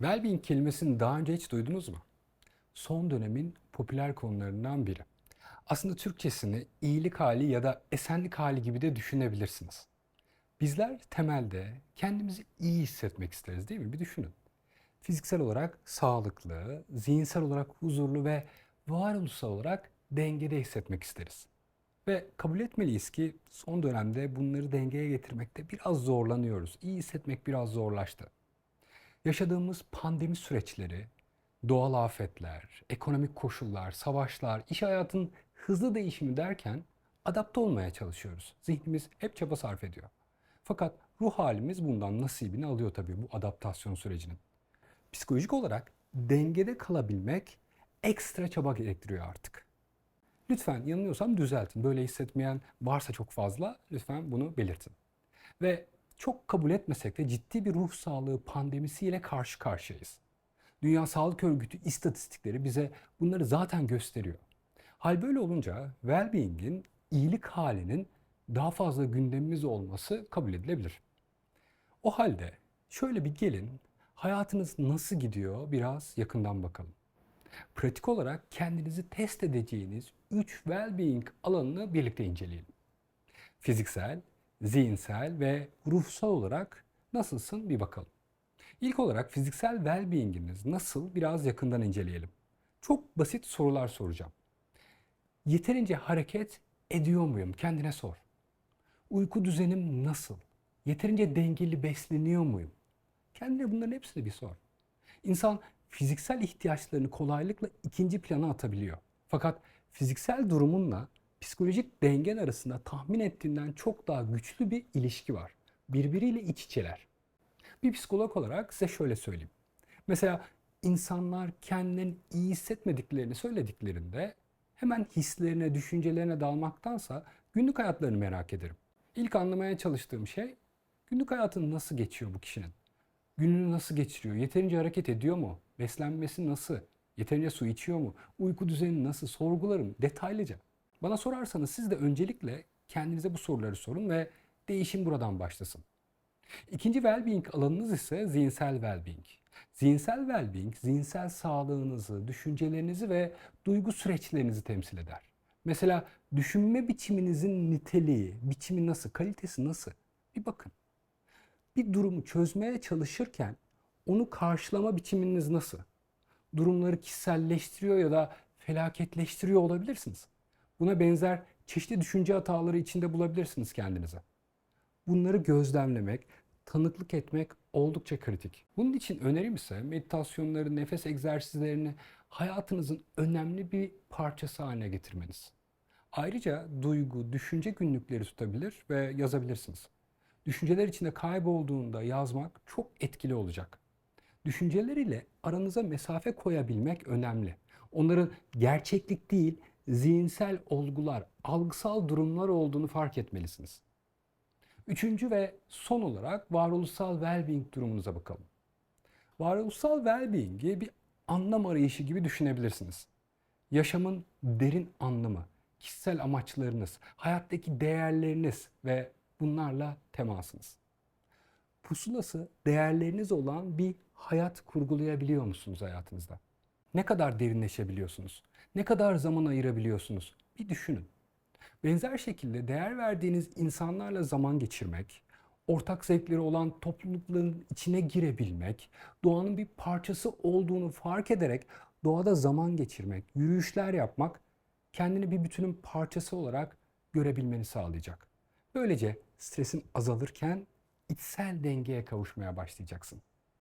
Wellbeing kelimesini daha önce hiç duydunuz mu? Son dönemin popüler konularından biri. Aslında Türkçesini iyilik hali ya da esenlik hali gibi de düşünebilirsiniz. Bizler temelde kendimizi iyi hissetmek isteriz değil mi? Bir düşünün. Fiziksel olarak sağlıklı, zihinsel olarak huzurlu ve varoluşsal olarak dengede hissetmek isteriz. Ve kabul etmeliyiz ki son dönemde bunları dengeye getirmekte biraz zorlanıyoruz. İyi hissetmek biraz zorlaştı. Yaşadığımız pandemi süreçleri, doğal afetler, ekonomik koşullar, savaşlar, iş hayatının hızlı değişimi derken adapte olmaya çalışıyoruz. Zihnimiz hep çaba sarf ediyor. Fakat ruh halimiz bundan nasibini alıyor tabii bu adaptasyon sürecinin. Psikolojik olarak dengede kalabilmek ekstra çaba gerektiriyor artık. Lütfen yanılıyorsam düzeltin. Böyle hissetmeyen varsa çok fazla lütfen bunu belirtin. Ve çok kabul etmesek de ciddi bir ruh sağlığı pandemisiyle karşı karşıyayız. Dünya Sağlık Örgütü istatistikleri bize bunları zaten gösteriyor. Hal böyle olunca well-being'in iyilik halinin daha fazla gündemimiz olması kabul edilebilir. O halde şöyle bir gelin hayatınız nasıl gidiyor biraz yakından bakalım. Pratik olarak kendinizi test edeceğiniz 3 well-being alanını birlikte inceleyelim. Fiziksel, zihinsel ve ruhsal olarak nasılsın bir bakalım. İlk olarak fiziksel well-being'iniz nasıl biraz yakından inceleyelim. Çok basit sorular soracağım. Yeterince hareket ediyor muyum? Kendine sor. Uyku düzenim nasıl? Yeterince dengeli besleniyor muyum? Kendine bunların hepsini bir sor. İnsan fiziksel ihtiyaçlarını kolaylıkla ikinci plana atabiliyor. Fakat fiziksel durumunla psikolojik dengen arasında tahmin ettiğinden çok daha güçlü bir ilişki var. Birbiriyle iç içeler. Bir psikolog olarak size şöyle söyleyeyim. Mesela insanlar kendilerini iyi hissetmediklerini söylediklerinde hemen hislerine, düşüncelerine dalmaktansa günlük hayatlarını merak ederim. İlk anlamaya çalıştığım şey günlük hayatın nasıl geçiyor bu kişinin? Gününü nasıl geçiriyor? Yeterince hareket ediyor mu? Beslenmesi nasıl? Yeterince su içiyor mu? Uyku düzeni nasıl? Sorgularım detaylıca. Bana sorarsanız siz de öncelikle kendinize bu soruları sorun ve değişim buradan başlasın. İkinci well-being alanınız ise zihinsel well-being. Zihinsel well-being, zihinsel sağlığınızı, düşüncelerinizi ve duygu süreçlerinizi temsil eder. Mesela düşünme biçiminizin niteliği, biçimi nasıl, kalitesi nasıl? Bir bakın. Bir durumu çözmeye çalışırken onu karşılama biçiminiz nasıl? Durumları kişiselleştiriyor ya da felaketleştiriyor olabilirsiniz. Buna benzer çeşitli düşünce hataları içinde bulabilirsiniz kendinize. Bunları gözlemlemek, tanıklık etmek oldukça kritik. Bunun için önerim ise meditasyonları, nefes egzersizlerini hayatınızın önemli bir parçası haline getirmeniz. Ayrıca duygu, düşünce günlükleri tutabilir ve yazabilirsiniz. Düşünceler içinde kaybolduğunda yazmak çok etkili olacak. Düşünceleriyle aranıza mesafe koyabilmek önemli. Onların gerçeklik değil, zihinsel olgular, algısal durumlar olduğunu fark etmelisiniz. Üçüncü ve son olarak varoluşsal well-being durumunuza bakalım. Varoluşsal well-being'i bir anlam arayışı gibi düşünebilirsiniz. Yaşamın derin anlamı, kişisel amaçlarınız, hayattaki değerleriniz ve bunlarla temasınız. Pusulası değerleriniz olan bir hayat kurgulayabiliyor musunuz hayatınızda? Ne kadar derinleşebiliyorsunuz? Ne kadar zaman ayırabiliyorsunuz? Bir düşünün. Benzer şekilde değer verdiğiniz insanlarla zaman geçirmek, ortak zevkleri olan toplulukların içine girebilmek, doğanın bir parçası olduğunu fark ederek doğada zaman geçirmek, yürüyüşler yapmak kendini bir bütünün parçası olarak görebilmeni sağlayacak. Böylece stresin azalırken içsel dengeye kavuşmaya başlayacaksın.